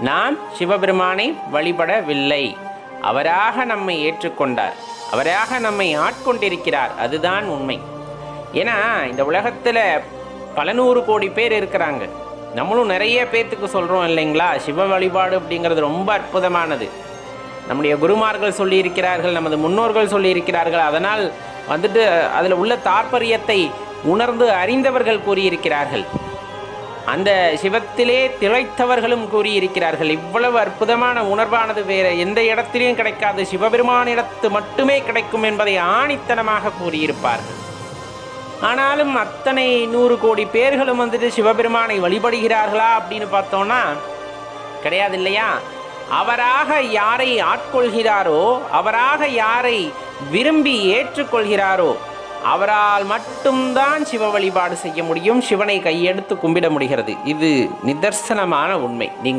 நாம் சிவபெருமானை வழிபடவில்லை. அவராக நம்மை ஏற்றுக்கொண்டார். அவராக நம்மை ஆட்கொண்டிருக்கிறார். அதுதான் உண்மை. ஏன்னா இந்த உலகத்தில் பல நூறு கோடி பேர் இருக்கிறாங்க. நம்மளும் நிறைய பேர்த்துக்கு சொல்கிறோம் இல்லைங்களா? சிவ வழிபாடு அப்படிங்கிறது ரொம்ப அற்புதமானது. நம்முடைய குருமார்கள் சொல்லியிருக்கிறார்கள் நமது முன்னோர்கள் சொல்லியிருக்கிறார்கள். அதனால் வந்துட்டு அதில் உள்ள தாற்பரியத்தை உணர்ந்து அறிந்தவர்கள் கூறியிருக்கிறார்கள். அந்த சிவத்திலே திளைத்தவர்களும் கூறியிருக்கிறார்கள். இவ்வளவு அற்புதமான உணர்வானது வேற எந்த இடத்திலையும் கிடைக்காது. சிவபெருமானிடத்து மட்டுமே கிடைக்கும் என்பதை ஆணித்தனமாக கூறியிருப்பார்கள் ஆனாலும் அத்தனை நூறு கோடி பேர்களும் வந்துட்டு சிவபெருமானை வழிபடுகிறார்களா அப்படின்னு பார்த்தோம்னா கிடையாது இல்லையா? அவராக யாரை ஆட்கொள்கிறாரோ அவராக யாரை விரும்பி ஏற்றுக்கொள்கிறாரோ அவரால் மட்டும்தான் சிவ வழிபாடு செய்ய முடியும். சிவனை கையெடுத்து கும்பிட முடிகிறது. இது நிதர்சனமான உண்மை. நீங்கள்